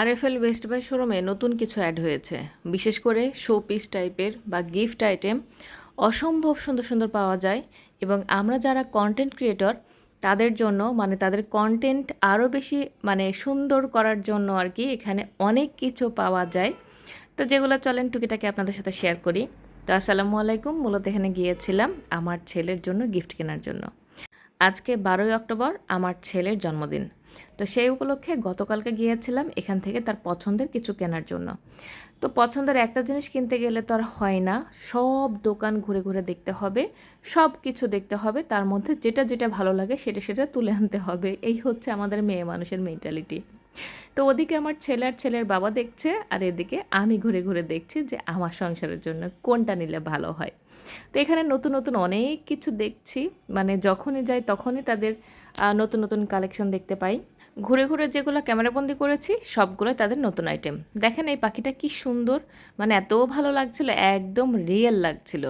RFL West by শোরুমে নতুন কিছু অ্যাড হয়েছে। বিশেষ করে শো পিস টাইপের বা গিফট আইটেম অসম্ভব সুন্দর সুন্দর পাওয়া যায় এবং আমরা যারা কন্টেন্ট ক্রিয়েটর তাদের জন্য মানে তাদের কন্টেন্ট আরও বেশি মানে সুন্দর করার জন্য আর কি এখানে অনেক কিছু পাওয়া যায়। তো যেগুলো চলেন টুকিটাকে আপনাদের সাথে শেয়ার করি। তো আসসালামু আলাইকুম, মূলত এখানে গিয়েছিলাম আমার ছেলের জন্য গিফট কেনার জন্য। আজকে বারোই অক্টোবর, আমার ছেলের জন্মদিন। তো সেই উপলক্ষে গতকালকে গিয়েছিলাম এখান থেকে তার পছন্দের কিছু কেনার জন্য। তো পছন্দের একটা জিনিস কিনতে গেলে তো আর হয় না, সব দোকান ঘুরে ঘুরে দেখতে হবে সব কিছু দেখতে হবে, তার মধ্যে যেটা যেটা ভালো লাগে সেটা সেটা তুলে আনতে হবে, এই হচ্ছে আমাদের মেয়ে মানুষের মেন্টালিটি তো ওদিকে আমার ছেলে আর ছেলের বাবা দেখছে, আর এদিকে আমি ঘুরে ঘুরে দেখছি যে আমার সংসারের জন্য কোনটা নিলে ভালো হয়। তো এখানে নতুন নতুন অনেক কিছু দেখছি মানে যখনই যাই তখনই তাদের নতুন নতুন কালেকশন দেখতে পাই। ঘুরে ঘুরে যেগুলো ক্যামেরাবন্দি করেছি, সবগুলো তাদের নতুন আইটেম দেখেন এই পাখিটা কি সুন্দর মানে এত ভালো লাগছিল, একদম রিয়েল লাগছিল।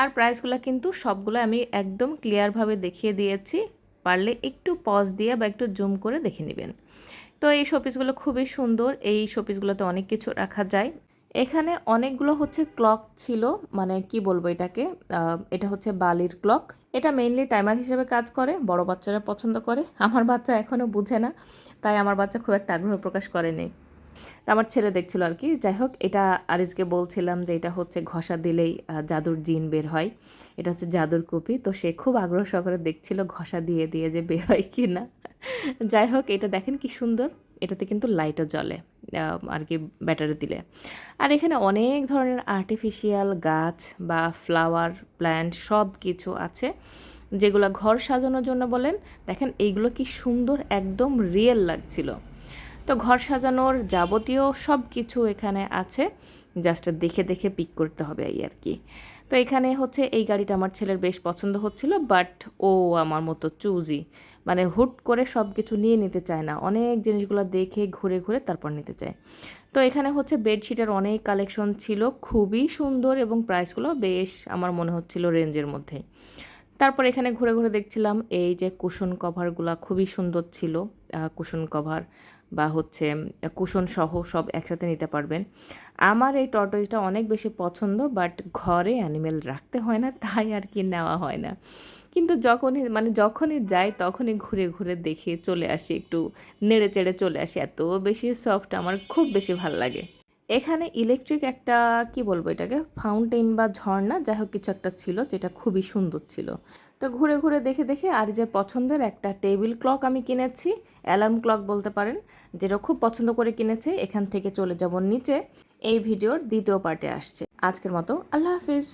আর প্রাইসগুলো কিন্তু সবগুলো আমি একদম ক্লিয়ারভাবে দেখিয়ে দিয়েছি, পারলে একটু পজ দিয়ে বা একটু জুম করে দেখে নেবেন। তো এই শোপিসগুলো খুবই সুন্দর, এই শোপিসগুলোতে অনেক কিছু রাখা যায়। এখানে অনেকগুলো হচ্ছে ক্লক ছিল মানে কি বলব এটাকে? এটা হচ্ছে বালির ক্লক। এটা মেইনলি টাইমার হিসেবে কাজ করে, বড় বাচ্চারা পছন্দ করে। আমার বাচ্চা এখনও বুঝে না, তাই আমার বাচ্চা খুব একটা আগ্রহ প্রকাশ করেনি। তা আমার ছেলে দেখছিল আর কি, যাই হোক, এটা আরিজকে বলছিলাম যে এটা হচ্ছে ঘষা দিলেই জাদুর জিন বের হয়। এটা হচ্ছে জাদুর কপি, তো সে খুব আগ্রহ সহকারে দেখছিল ঘষা দিয়ে দিয়ে যে বের হয় কি না যাই হোক, এটা দেখেন কি সুন্দর, এটাতে কিন্তু লাইটও জ্বলে। আর কি ব্যাটারি দিলে। আর এখানে অনেক ধরনের আর্টিফিশিয়াল গাছ বা ফ্লাওয়ার প্ল্যান্ট সব কিছু আছে, যেগুলো ঘর সাজানোর জন্য বলেন। দেখেন, এইগুলো কি সুন্দর, একদম রিয়েল লাগছিল। তো ঘর সাজানোর যাবতীয় সব কিছু এখানে আছে জাস্ট দেখে দেখে পিক করতে হবে এই আর কি। তো এখানে হচ্ছে, এই গাড়িটা আমার ছেলের বেশ পছন্দ হচ্ছিল বাট ও আমার মতো চুজি মানে হুট করে সব কিছু নিয়ে নিতে চায় না। অনেক জিনিসগুলো দেখে ঘুরে ঘুরে তারপর নিতে চায়। তো এখানে হচ্ছে বেডশিটের অনেক কালেকশন ছিল, খুবই সুন্দর এবং প্রাইসগুলো বেশ আমার মনে হচ্ছিল রেঞ্জের মধ্যে তারপর এখানে ঘুরে ঘুরে দেখছিলাম, এই যে কুশন কভারগুলো খুবই সুন্দর ছিল কুশন কভার বা হচ্ছে কুশন সহ সব একসাথে নিতে পারবেন। আমার এই টর্টয়েসটা অনেক বেশি পছন্দ, বাট ঘরে অ্যানিমেল রাখতে হয় না, তাই আর কি নেওয়া হয় না। কিন্তু যখনই মানে যখনই যাই তখনই ঘুরে ঘুরে দেখে, চলে আসি, একটু নেড়ে চেড়ে চলে আসি। এত বেশি সফট আমার খুব বেশি ভালো লাগে। এখানে ইলেকট্রিক একটা, কি বলব এটাকে? ফাউন্টেন বা ঝর্ণা, যাই হোক কিছু একটা ছিল যেটা খুবই সুন্দর ছিল। তো ঘুরে ঘুরে দেখে দেখে আর যে পছন্দের একটা টেবিল ক্লক আমি কিনেছি অ্যালার্ম ক্লক বলতে পারেন, যেটা খুব পছন্দ করে কিনেছে, এখান থেকে চলে যাব নিচে। এই ভিডিওর দ্বিতীয় পার্টে আসছে। আজকের মতো আল্লাহ হাফিজ।